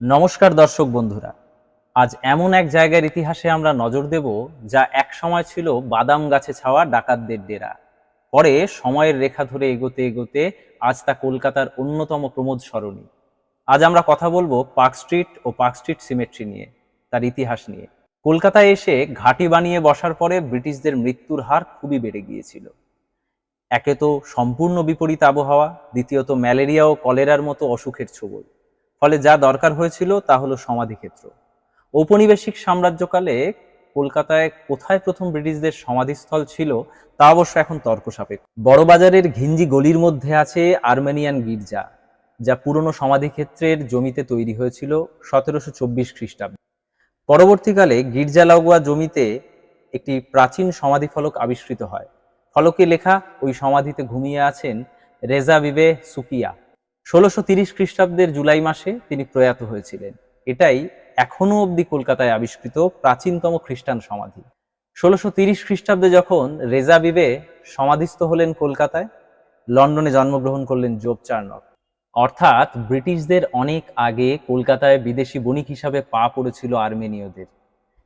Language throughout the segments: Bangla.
নমস্কার দর্শক বন্ধুরা। আজ এমন এক জায়গার ইতিহাসে আমরা নজর দেব যা এক সময় ছিল বাদাম গাছে ছাওয়া ডাকাতদের ডেরা। পরে সময়ের রেখা ধরে এগোতে এগোতে আজ তা কলকাতার অন্যতম প্রমোদ সরণি। আজ আমরা কথা বলব পার্ক স্ট্রিট ও পার্ক স্ট্রিট সিমেট্রি নিয়ে, তার ইতিহাস নিয়ে। কলকাতায় এসে ঘাঁটি বানিয়ে বসার পরে ব্রিটিশদের মৃত্যুর হার খুবই বেড়ে গিয়েছিল। একে তো সম্পূর্ণ বিপরীত আবহাওয়া, দ্বিতীয়ত ম্যালেরিয়া ও কলেরার মতো অসুখের ছবল। ফলে যা দরকার হয়েছিল তা হলো সমাধিক্ষেত্র ঔপনিবেশিক সাম্রাজ্যকালে কলকাতায় কোথায় প্রথম ব্রিটিশদের সমাধিস্থল ছিল তা অবশ্য এখন তর্ক সাপেক্ষ বড়বাজারের ঘিঞ্জি গলির মধ্যে আছে আর্মেনিয়ান গির্জা, যা পুরনো সমাধিক্ষেত্রের জমিতে তৈরি হয়েছিল সতেরোশো চব্বিশ খ্রিস্টাব্দে। পরবর্তীকালে গির্জা লাগোয়া জমিতে একটি প্রাচীন সমাধি ফলক আবিষ্কৃত হয়। ফলকে লেখা ওই সমাধিতে ঘুমিয়ে আছেন রেজা বিবে সুকিয়া। ষোলোশো তিরিশ খ্রিস্টাব্দের জুলাই মাসে তিনি প্রয়াত হয়েছিলেন। এটাই এখনও অবধি কলকাতায় আবিষ্কৃত প্রাচীনতম খ্রিস্টান সমাধি। ষোলোশো তিরিশ খ্রিস্টাব্দে যখন রেজা বিবে সমাধিস্থ হলেন কলকাতায়, লন্ডনে জন্মগ্রহণ করলেন জোব চার্নক। অর্থাৎ ব্রিটিশদের অনেক আগে কলকাতায় বিদেশি বণিক হিসাবে পা পড়েছিল আর্মেনীয়দের।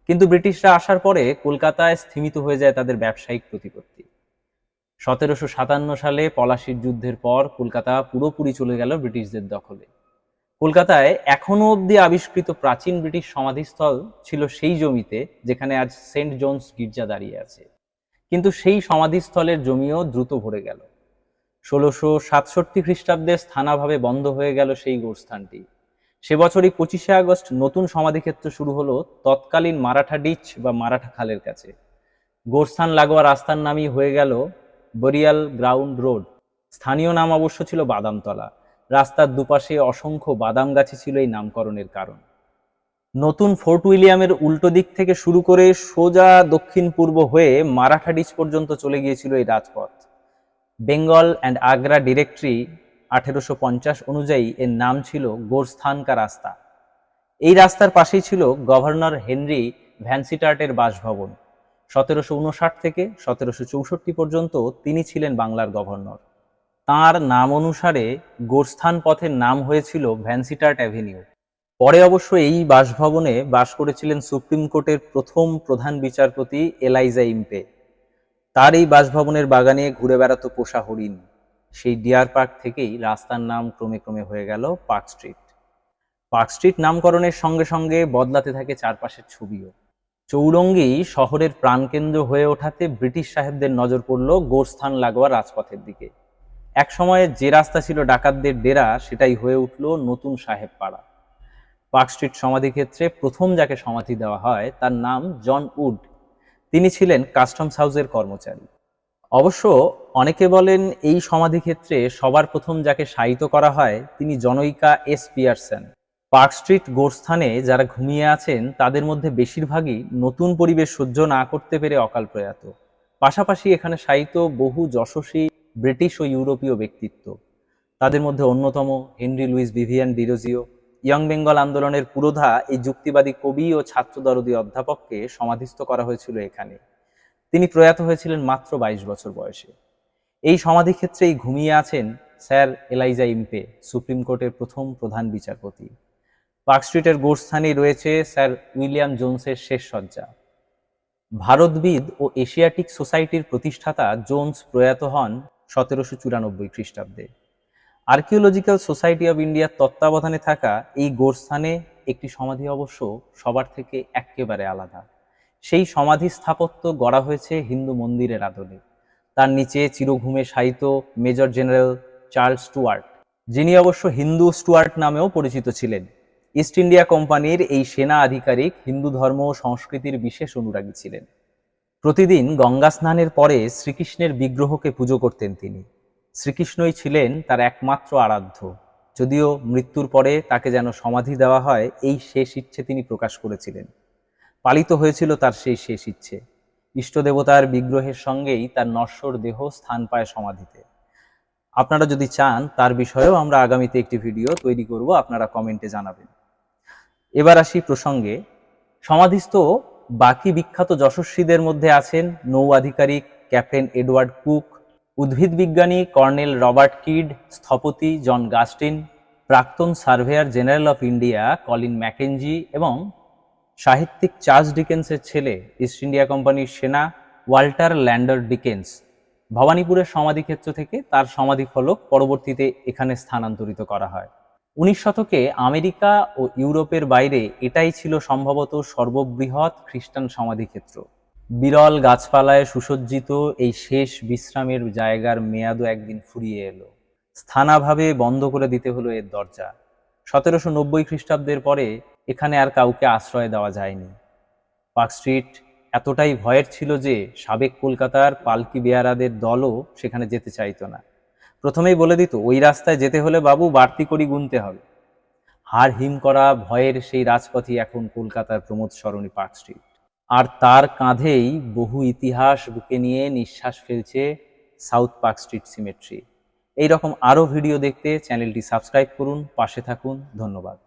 কিন্তু ব্রিটিশরা আসার পরে কলকাতায় স্থিমিত হয়ে যায় তাদের ব্যবসায়িক প্রতিপত্তি। সতেরোশো সাতান্ন সালে পলাশির যুদ্ধের পর কলকাতা পুরোপুরি চলে গেল ব্রিটিশদের দখলে। কলকাতায় এখনও অবধি আবিষ্কৃত প্রাচীন ব্রিটিশ সমাধিস্থল ছিল সেই জমিতে, যেখানে আজ সেন্ট জোনস গির্জা দাঁড়িয়ে আছে। কিন্তু সেই সমাধিস্থলের জমিও দ্রুত ভরে গেল। ষোলোশো সাতষট্টি খ্রিস্টাব্দে স্থানাভাবে বন্ধ হয়ে গেল সেই গোরস্থানটি। সে বছরই পঁচিশে আগস্ট নতুন সমাধিক্ষেত্র শুরু হলো তৎকালীন মারাঠা ডিচ বা মারাঠা খালের কাছে। গোরস্থান লাগোয়া রাস্তার নামই হয়ে গেল বরিয়াল গ্রাউন্ড রোড। স্থানীয় নাম অবশ্য ছিল বাদামতলা। রাস্তার দুপাশে অসংখ্য বাদাম গাছে ছিল এই নামকরণের কারণ। নতুন ফোর্ট উইলিয়ামের উল্টো দিক থেকে শুরু করে সোজা দক্ষিণ পূর্ব হয়ে মারাঠা ডিচ পর্যন্ত চলে গিয়েছিল এই রাজপথ। বেঙ্গল অ্যান্ড আগ্রা ডিরেক্টরি আঠেরোশো পঞ্চাশ অনুযায়ী এর নাম ছিল গোরস্থানকা রাস্তা। এই রাস্তার পাশেই ছিল গভর্নর হেনরি ভ্যানসিটার্টের বাসভবন। সতেরোশো উনষাট থেকে সতেরোশো চৌষট্টি পর্যন্ত তিনি ছিলেন বাংলার গভর্নর। তার নাম অনুসারে গোরস্থান পথের নাম হয়েছিল ভ্যানসিটার্ট অ্যাভিনিউ। পরে অবশ্য এই বাসভবনে বাস করেছিলেন সুপ্রিম কোর্টের প্রথম প্রধান বিচারপতি এলাইজা ইম্পে। তার এই বাসভবনের বাগানে ঘুরে বেড়াতো পোষা হরিণ। সেই ডিয়ার পার্ক থেকেই রাস্তার নাম ক্রমে ক্রমে হয়ে গেল পার্ক স্ট্রিট। পার্ক স্ট্রিট নামকরণের সঙ্গে সঙ্গে বদলাতে থাকে চারপাশের ছবিও। চৌরঙ্গি শহরের প্রাণকেন্দ্র হয়ে ওঠাতে ব্রিটিশ সাহেবদের নজর পড়ল গোরস্থান লাগোয়া রাজপথের দিকে। এক সময়ে যে রাস্তা ছিল ডাকাতদের ডেরা, সেটাই হয়ে উঠল নতুন সাহেব পাড়া পার্ক স্ট্রিট সমাধিক্ষেত্রে প্রথম যাকে সমাধি দেওয়া হয়, তার নাম জন উড। তিনি ছিলেন কাস্টমস হাউসের কর্মচারী। অবশ্য অনেকে বলেন এই সমাধিক্ষেত্রে সবার প্রথম যাকে শায়িত করা হয়, তিনি জনৈকা এস পিয়ারসন। পার্ক স্ট্রিট গোরস্থানে যারা ঘুমিয়ে আছেন, তাদের মধ্যে বেশিরভাগই নতুন পরিবেশ সহ্য না করতে পেরে অকাল প্রয়াত। পাশাপাশি এখানে সাহিত্য বহু যশস্বী ব্রিটিশ ও ইউরোপীয় ব্যক্তিত্ব। তাদের মধ্যে অন্যতম Henry Louis Vivian Derozio Young Bengal আন্দোলনের পুরোধা এই যুক্তিবাদী কবি ও ছাত্রদরদী অধ্যাপককে সমাধিস্থ করা হয়েছিল এখানে। তিনি প্রয়াত হয়েছিলেন মাত্র বাইশ বছর বয়সে। এই সমাধিক্ষেত্রেই ঘুমিয়ে আছেন স্যার এলাইজা ইম্পে, সুপ্রিম কোর্টের প্রথম প্রধান বিচারপতি। পার্ক স্ট্রিটের গোরস্থানেই রয়েছে স্যার উইলিয়াম জোনসের শেষ সজ্জা ভারতবিদ ও এশিয়াটিক সোসাইটির প্রতিষ্ঠাতা জোন্স প্রয়াত হন সতেরোশো চুরানব্বই খ্রিস্টাব্দে। আর্কিওলজিক্যাল সোসাইটি অব ইন্ডিয়ার তত্ত্বাবধানে থাকা এই গোরস্থানে একটি সমাধি অবশ্য সবার থেকে একেবারে আলাদা। সেই সমাধি স্থাপত্য গড়া হয়েছে হিন্দু মন্দিরের আদলে। তার নিচে চিরঘুমে শায়িত মেজর জেনারেল চার্লস স্টুয়ার্ট, যিনি অবশ্য হিন্দু স্টুয়ার্ট নামেও পরিচিত ছিলেন। ইস্ট ইন্ডিয়া কোম্পানির এই সেনা আধিকারিক হিন্দু ধর্ম ও সংস্কৃতির বিশেষ অনুরাগী ছিলেন। প্রতিদিন গঙ্গা স্নানের পরে শ্রীকৃষ্ণের বিগ্রহকে পুজো করতেন তিনি। শ্রীকৃষ্ণই ছিলেন তার একমাত্র আরাধ্য। যদিও মৃত্যুর পরে তাকে যেন সমাধি দেওয়া হয়, এই শেষ ইচ্ছে তিনি প্রকাশ করেছিলেন। পালিত হয়েছিল তার সেই শেষ ইচ্ছে। ইষ্টদেবতার বিগ্রহের সঙ্গেই তার নশ্বর দেহ স্থান পায় সমাধিতে। আপনারা যদি চান, তার বিষয়েও আমরা আগামীতে একটি ভিডিও তৈরি করব, আপনারা কমেন্টে জানাবেন। এবার আসি প্রসঙ্গে। সমাধিস্থ বাকি বিখ্যাত যশস্বীদের মধ্যে আছেন নৌ আধিকারিক ক্যাপ্টেন এডওয়ার্ড কুক, উদ্ভিদ বিজ্ঞানী কর্নেল রবার্ট কিড, স্থপতি জন গাস্টিন, প্রাক্তন surveyor general of India Colin Mackenzie এবং সাহিত্যিক চার্লস ডিকেন্সের ছেলে ইস্ট ইন্ডিয়া কোম্পানির সেনা ওয়াল্টার ল্যান্ডার ডিকেন্স। ভবানীপুরের সমাধিক্ষেত্র থেকে তার সমাধি ফলক পরবর্তীতে এখানে স্থানান্তরিত করা হয়। উনিশ শতকে আমেরিকা ও ইউরোপের বাইরে এটাই ছিল সম্ভবত সর্ববৃহৎ খ্রিস্টান সমাধিক্ষেত্র। বিরল গাছপালায় সুসজ্জিত এই শেষ বিশ্রামের জায়গার মেয়াদও একদিন ফুরিয়ে এলো। স্থানাভাবে বন্ধ করে দিতে হলো এর দরজা। সতেরোশো নব্বই খ্রিস্টাব্দের পরে এখানে আর কাউকে আশ্রয় দেওয়া যায়নি। পার্ক স্ট্রিট এতটাই ভয়ের ছিল যে সাবেক কলকাতার পালকি বেয়ারাদের দলও সেখানে যেতে চাইত না। প্রথমেই বলে দিত, ওই রাস্তায় যেতে হলে বাবু বাড়তি করি গুনতে হবে। হার হিম করা ভয়ের সেই রাজপথই এখন কলকাতার প্রমোদ সরণী পার্ক স্ট্রিট। আর তার কাঁধেই বহু ইতিহাস বুকে নিয়ে নিঃশ্বাস ফেলছে সাউথ পার্ক স্ট্রিট সিমেট্রি। এইরকম আরও ভিডিও দেখতে চ্যানেলটি সাবস্ক্রাইব করুন, পাশে থাকুন, ধন্যবাদ।